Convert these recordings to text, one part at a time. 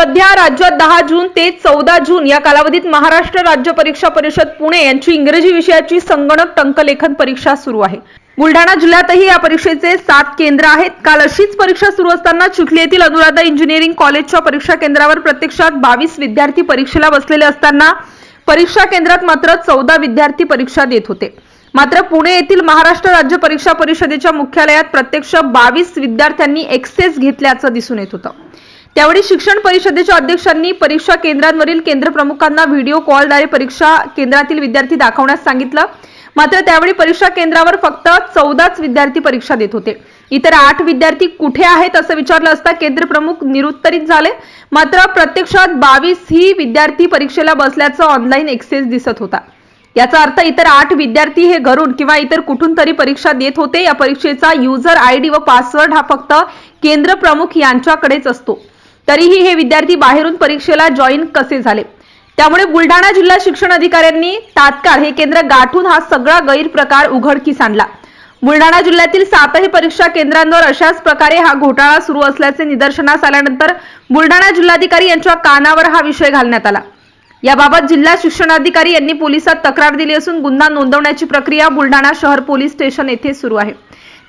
सध्या राज्यात दहा जून ते चौदा जून या कालावधीत महाराष्ट्र राज्य परीक्षा परिषद पुणे यांची इंग्रजी विषयाची संगणक टंकलेखन परीक्षा सुरू आहे. बुलढाणा जिल्ह्यातही या परीक्षेचे सात केंद्र आहेत. काल अशीच परीक्षा सुरू असताना चिखली येथील अनुराधा इंजिनिअरिंग कॉलेजच्या परीक्षा केंद्रावर प्रत्यक्षात बावीस विद्यार्थी परीक्षेला बसलेले असताना परीक्षा केंद्रात मात्र चौदा विद्यार्थी परीक्षा देत होते. मात्र पुणे येथील महाराष्ट्र राज्य परीक्षा परिषदेच्या मुख्यालयात प्रत्यक्ष बावीस विद्यार्थ्यांनी एक्सेस घेतल्याचं दिसून येत होतं. त्यावेळी शिक्षण परिषदेच्या अध्यक्षांनी परीक्षा केंद्रांवरील केंद्र प्रमुखांना व्हिडिओ कॉलद्वारे परीक्षा केंद्रातील विद्यार्थी दाखवण्यास सांगितलं. मात्र त्यावेळी परीक्षा केंद्रावर फक्त चौदाच विद्यार्थी परीक्षा देत होते. इतर आठ विद्यार्थी कुठे आहेत असं विचारलं असता केंद्र प्रमुख निरुत्तरित झाले. मात्र प्रत्यक्षात बावीस ही विद्यार्थी परीक्षेला बसल्याचं ऑनलाईन एक्सेस दिसत होता. याचा अर्थ इतर आठ विद्यार्थी हे घरून किंवा इतर कुठून तरी परीक्षा देत होते. या परीक्षेचा युजर आयडी व पासवर्ड हा फक्त केंद्र प्रमुख यांच्याकडेच असतो. तरीही हे विद्यार्थी बाहेरून परीक्षेला जॉईन कसे झाले? त्यामुळे बुलढाणा जिल्हा शिक्षण अधिकाऱ्यांनी तात्काळ हे केंद्र गाठून हा सगळा गैरप्रकार उघडकीस आणला. बुलढाणा जिल्ह्यातील सातही परीक्षा केंद्रांवर अशाच प्रकारे हा घोटाळा सुरू असल्याचे निदर्शनास आल्यानंतर बुलढाणा जिल्हाधिकारी यांच्या कानावर हा विषय घालण्यात आला. याबाबत जिल्हा शिक्षणाधिकारी यांनी पोलिसात तक्रार दिली असून गुन्हा नोंदवण्याची प्रक्रिया बुलढाणा शहर पोलीस स्टेशन येथे सुरू आहे.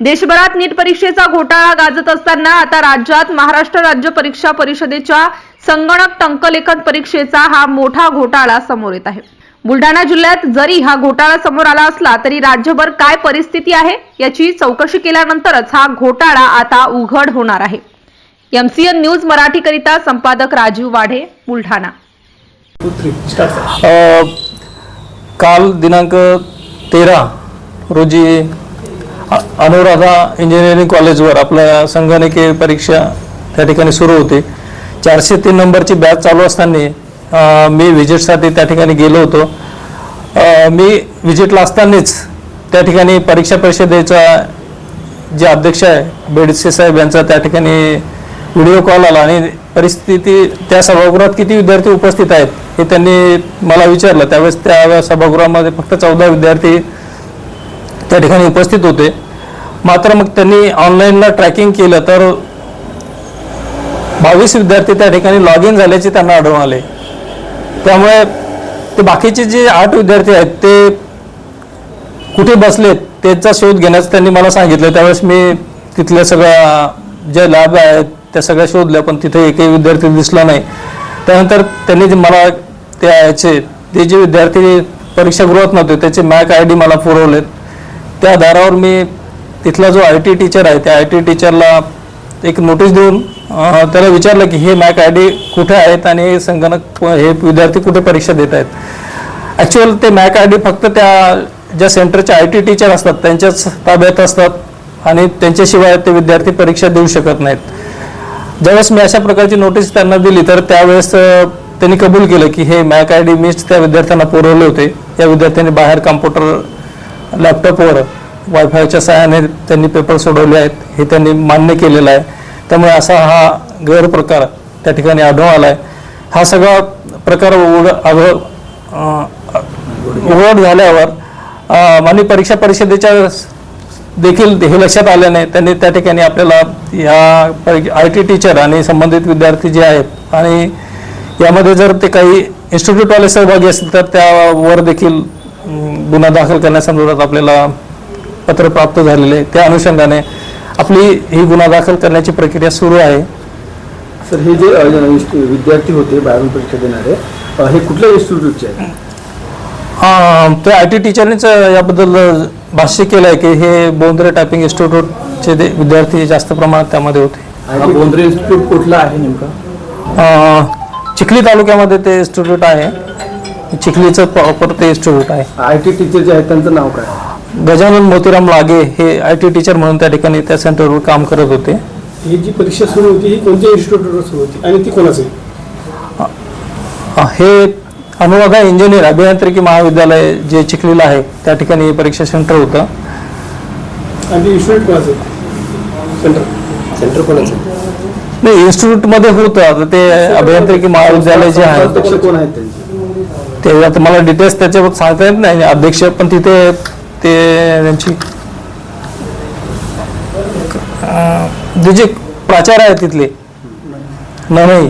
देशभरात नीट परीक्षेचा घोटाळा गाजत असताना आता राज्यात महाराष्ट्र राज्य परीक्षा परिषदेच्या संगणक टंकलेखन परीक्षेचा हा मोठा घोटाळा समोर येत आहे. बुलढाणा जिल्ह्यात जरी हा घोटाळा समोर आला असला तरी राज्यभर काय परिस्थिती आहे याची चौकशी केल्यानंतरच हा घोटाळा आता उघड होणार आहे. एमसीएन न्यूज मराठीकरिता संपादक राजीव वाढे बुलढाणा. काल दिनांक तेरा रोजी अनुराधा इंजिनिअरिंग कॉलेजवर आपल्या संगणकीय परीक्षा त्या ठिकाणी सुरू होती. चारशे तीन नंबरची बॅच चालू असताना मी व्हिजिटसाठी त्या ठिकाणी गेलो होतो. मी व्हिजिटला असतानाच त्या ठिकाणी परीक्षा परिषदेचा जे अध्यक्ष आहे बेडसे साहेब यांचा त्या ठिकाणी व्हिडिओ कॉल आला आणि परिस्थिती त्या सभागृहात किती विद्यार्थी उपस्थित आहेत हे त्यांनी मला विचारलं. त्यावेळेस त्या सभागृहामध्ये फक्त चौदा विद्यार्थी त्या ठिकाणी उपस्थित होते. मात्र मग त्यांनी ऑनलाईनला ट्रॅकिंग केलं तर बावीस विद्यार्थी त्या ठिकाणी लॉग इन झाल्याचे त्यांना आढळून आले. त्यामुळे ते बाकीचे जे आठ विद्यार्थी आहेत ते कुठे बसलेत त्याचा शोध घेण्याचं त्यांनी मला सांगितलं. त्यावेळेस मी तिथल्या सगळ्या ज्या लॅब आहेत त्या सगळ्या शोधल्या पण तिथे एकही विद्यार्थी दिसला नाही. त्यानंतर त्यांनी जे मला ते याचे ते जे विद्यार्थी परीक्षागृहात नव्हते त्याचे मॅक आय डी मला पुरवलेत. त्या आधारावर मी तिथला जो आय टी टीचर आहे त्या आय टी टीचरला एक नोटीस देऊन त्याला विचारलं की हे मॅक आय डी कुठे आहेत आणि हे संगणक हे विद्यार्थी कुठे परीक्षा देत आहेत? ॲक्च्युअल ते मॅक आय डी फक्त त्या ज्या सेंटरचे आय टी टीचर असतात त्यांच्याच ताब्यात असतात आणि त्यांच्याशिवाय ते विद्यार्थी परीक्षा देऊ शकत नाहीत. ज्यावेळेस मी अशा प्रकारची नोटीस त्यांना दिली तर त्यावेळेस त्यांनी कबूल केलं की हे मॅक आय डी मीच त्या विद्यार्थ्यांना पुरवले होते. त्या विद्यार्थ्यांनी बाहेर कॉम्प्युटर लॅपटॉपवर वायफायच्या सहाय्याने त्यांनी पेपर सोडवले आहेत हे त्यांनी मान्य केलेलं आहे. त्यामुळे असा हा गैरप्रकार त्या ठिकाणी आढळून आला आहे हा सगळा प्रकार उघड आढळ उघड झाल्यावर अ, माननीय परीक्षा परिषदेच्या देखील हे लक्षात आल्याने त्यांनी त्या ठिकाणी आपल्याला या आय टी टीचर आणि संबंधित विद्यार्थी जे आहेत आणि यामध्ये जर ते काही इन्स्टिट्यूटवाले सहभागी असतील तर त्यावर देखील गुन्हा दाखल करण्यासंदर्भात आपल्याला पत्र प्राप्त झालेले त्या अनुषंगाने आपली ही गुन्हा दाखल करण्याची प्रक्रिया सुरू आहे. सर हे जे विद्यार्थी होते बाहेरून परीक्षा देणारे हे कुठल्या इन्स्टिट्यूटचे आहेत? ते आय टी टीचरनेच याबद्दल भाष्य केलं आहे की हे बोंद्रे टायपिंग इन्स्टिट्यूटचे विद्यार्थी जास्त प्रमाणात त्यामध्ये होते. बोंद्रे इन्स्टिट्यूट कुठला आहे नेमका? चिखली तालुक्यामध्ये ते इन्स्टिट्यूट आहे. चिखलीचं प्रॉपर ते इन्स्टिट्यूट आहे. आय टी टीचर जे आहेत त्यांचं नाव काय? गजानन मोतीराम लागे हे आय टी टीचर म्हणून त्या ठिकाणी त्या सेंटरवर काम करत होते. ही जी परीक्षा सुरू होती ही कोणत्या इन्स्टिट्यूटवर सुरू होती? आणि ती कोणाची हे अनुराधा इंजिनियर अभियांत्रिकी महाविद्यालय जे चिखलीला आहे त्या ठिकाणी हे परीक्षा सेंटर होतं. आणि इन्स्टिट्यूट कोणाचं सेंटर सेंटर कोणाचं नाही इन्स्टिट्यूटमध्ये होतं. आता ते अभियांत्रिकी महाविद्यालय जे आहे. अध्यक्ष कोण आहेत त्यांचे? ते आता मला डिटेल्स त्याच्यावर सांगता येत नाही. अध्यक्ष पण तिथे ते त्यांची जे जे प्राचार्य आहेत तिथले नाही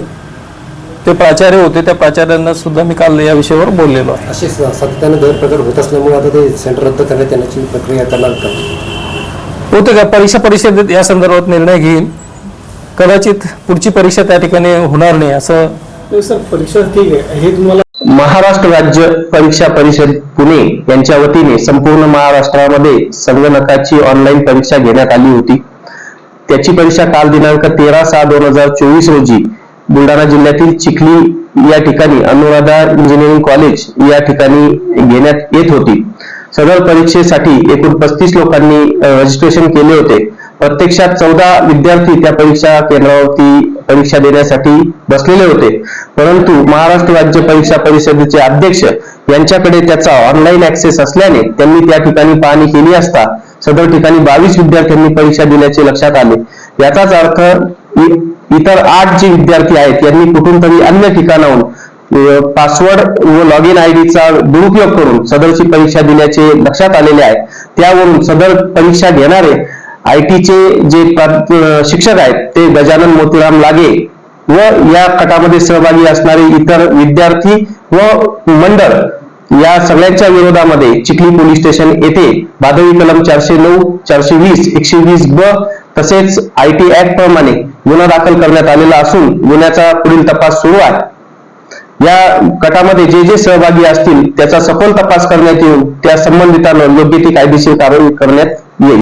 ते प्राचार्य होते त्या प्राचार्यांना सुद्धा मी काल या विषयावर बोललेलो आहे. असे स- सातत्याने गैरप्रकार होत असल्यामुळे आता ते सेंटर रद्द करण्यात येण्याची प्रक्रिया करणार का? होते का? परीक्षा परिषदेत या संदर्भात निर्णय घेईल. कदाचित पुढची परीक्षा त्या ठिकाणी होणार नाही असं सर परीक्षा ठीक आहे. हे तुम्हाला महाराष्ट्र राज्य परीक्षा परिषद पुणे यांच्या वतीने संपूर्ण महाराष्ट्रामध्ये संगणकाची ऑनलाईन परीक्षा घेण्यात आली होती. त्याची परीक्षा काल दिनांक तेरा सहा दोन हजार चोवीस रोजी बुलढाणा जिल्ह्यातील चिखली या ठिकाणी अनुराधा इंजिनिअरिंग कॉलेज या ठिकाणी घेण्यात येत होती. सदर परीक्षेसाठी एकूण पस्तीस लोकांनी रजिस्ट्रेशन केले होते. प्रत्यक्षात चौदा विद्यार्थी त्या परीक्षा केंद्रावरती परीक्षा देण्यासाठी बसलेले होते. परंतु महाराष्ट्र राज्य परीक्षा परिषदेचे अध्यक्ष यांच्याकडे त्याचा ऑनलाईन ऍक्सेस असल्याने त्यांनी त्या ठिकाणी पाहणी केली असता सदर ठिकाणी बावीस विद्यार्थ्यांनी परीक्षा दिल्याचे लक्षात आले. याचाच अर्थ इतर आठ जे विद्यार्थी आहेत यांनी कुठून तरी अन्य ठिकाणाहून पासवर्ड व लॉग इन आय डीचा दुरुपयोग करून सदरची परीक्षा दिल्याचे लक्षात आलेले आहे. त्यावरून सदर परीक्षा घेणारे आय टीचे जे शिक्षक आहेत ते गजानन मोतीराम लागे व या गटामध्ये सहभागी असणारे इतर विद्यार्थी व मंडळ या सगळ्यांच्या विरोधामध्ये चिखली पोलीस स्टेशन येथे भादवी कलम चारशे नऊ चारशे वीस एकशे वीस ब तसेच आय टी ऍक्ट प्रमाणे गुन्हा दाखल करण्यात आलेला असून गुन्ह्याचा पुढील तपास सुरू आहे. या गटामध्ये जे जे सहभागी असतील त्याचा सखोल तपास करण्यात येऊन त्या संबंधितांना योग्य ती कायदेशीर कारवाई करण्यात येईल.